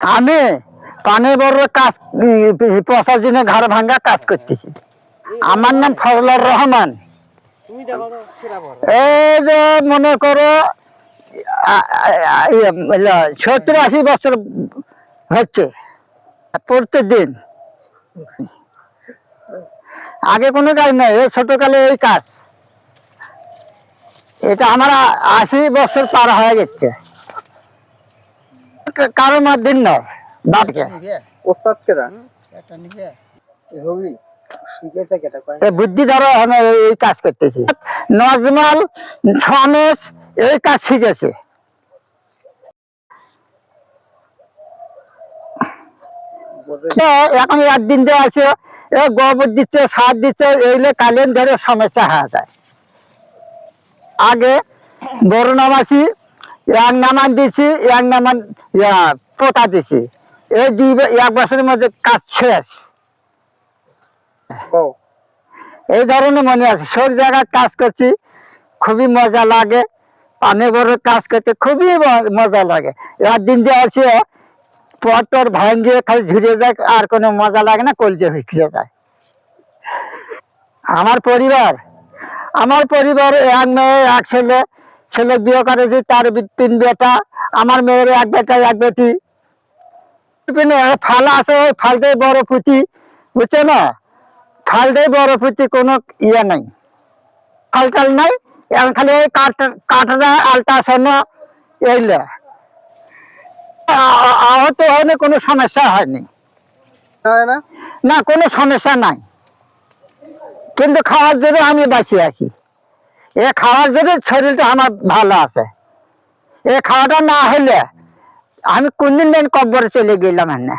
আমি পানি বড় কাজ পঁচাশ দিনে ঘর ভাঙ্গা কাজ করতেছি। আমার নাম ফজলুর রহমান। এই যে মনে করো সত্তর আশি বছর হচ্ছে প্রত্যেক দিন আগে কোনো কাজ নেই এই ছোটকালে এই কাজ। এটা আমার আশি বছর পার হয়ে গেছে। কারও মাধ্যম নয় বাপকে। নিবে? ওস্তাদ কেরা একটা নিবে। হবি বুদ্ধি দ্বারা আমি এই- কাজ করতেছি। নজমাল সমেশ এই কাজ শিখেছে। তো এখন একদিন যে আছে এ গোবর দিচ্ছে সার দিচ্ছে এইলে কালেন ধরে সমস্যা হয়ে যায়। আগে বড় এক নামান দিছি এক নামান ইয়া, পোতা দিছি। এই দুই এক বছরের মধ্যে কাজ শেষ। এই ধরনের মনে আছে। সব জায়গায় কাজ করছি খুবই মজা লাগে। পানি বড় কাজ করতে খুবই মজা লাগে। একদিন যে আছে পটর ভাঙ্গিয়ে খালি ঝুড়ে যায় আর কোনো মজা লাগে না কলজে হয়ে যায়। আমার পরিবার আমার পরিবার এক মেয়ে এক ছেলে ছেলে বিয়ে করেছি তার তিন বেটা আমার মেয়ের এক বেটা এক বেটি। কিন্তু ফাল আছে ওই ফালটাই বড় পুঁতি বুঝছ না? ফালটাই বড় পুঁতি কোনো ইয়ে নাই। ফাল টাল নাই এখন খালি ওই কাঠ কাঠরা আলট্রাসাউন্ড এইলে আহত হয়নি কোনো সমস্যা হয়নি। হয় না? না কোনো সমস্যা নাই। কিন্তু খাওয়ার জন্য আমি বাঁচিয়ে আছি। এ খাওয়ার জন্য শরীরটা আমার ভালো আছে, এ খাওয়াটা না হলে আমি কোনদিন দিন কব্বরে চলে গেলাম এনে।